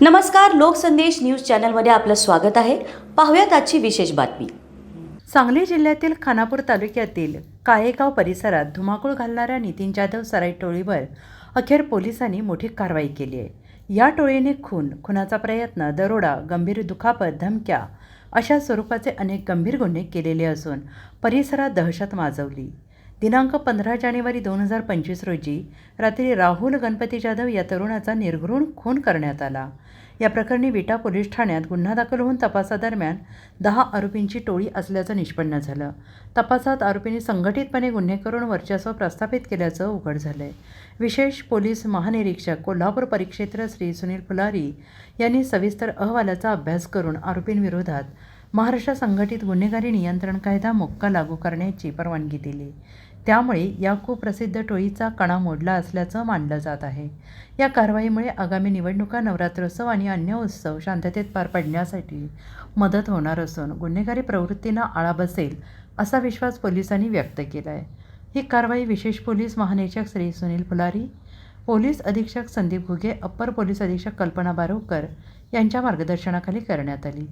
नमस्कार लोकसंदेश न्यूज चॅनलमध्ये आपलं स्वागत आहे. पाहूयात आजची विशेष बातमी. सांगली जिल्ह्यातील खानापूर तालुक्यातील काळेगाव परिसरात धुमाकूळ घालणाऱ्या नितीन जाधव सराई टोळीवर अखेर पोलिसांनी मोठी कारवाई केली आहे. या टोळीने खून खुनाचा प्रयत्न दरोडा गंभीर दुखापत धमक्या अशा स्वरूपाचे अनेक गंभीर गुन्हे केलेले असून परिसरात दहशत माजवली. दिनांक पंधरा जानेवारी दोन हजार पंचवीस रोजी रात्री राहुल गणपती जाधव या तरुणाचा निर्घृण खून करण्यात आला. या प्रकरणी विटा पोलीस ठाण्यात गुन्हा दाखल होऊन तपासादरम्यान दहा आरोपींची टोळी असल्याचं निष्पन्न झालं. तपासात आरोपींनी संघटितपणे गुन्हे करून वर्चस्व प्रस्थापित केल्याचं उघड झालंय. विशेष पोलीस महानिरीक्षक कोल्हापूर परिक्षेत्र श्री सुनील फुलारी यांनी सविस्तर अहवालाचा अभ्यास करून आरोपींविरोधात महाराष्ट्र संघटित गुन्हेगारी नियंत्रण कायदा मोक्का लागू करण्याची परवानगी दिली. त्यामुळे या कुप्रसिद्ध टोळीचा कणा मोडला असल्याचं मानलं जात आहे. या कारवाईमुळे आगामी निवडणुका नवरात्रोत्सव आणि अन्य उत्सव शांततेत पार पडण्यासाठी मदत होणार असून गुन्हेगारी प्रवृत्तींना आळा बसेल असा विश्वास पोलिसांनी व्यक्त केला आहे ही कारवाई विशेष पोलीस महानिरीक्षक श्री सुनील फुलारी पोलीस अधीक्षक संदीप घुगे अप्पर पोलीस अधीक्षक कल्पना बारोकर यांच्या मार्गदर्शनाखाली करण्यात आली.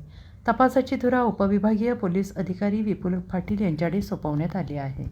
तपासाची धुरा उपविभागीय पोलीस अधिकारी विपुल पाटील यांच्याकडे सोपवण्यात आली आहे.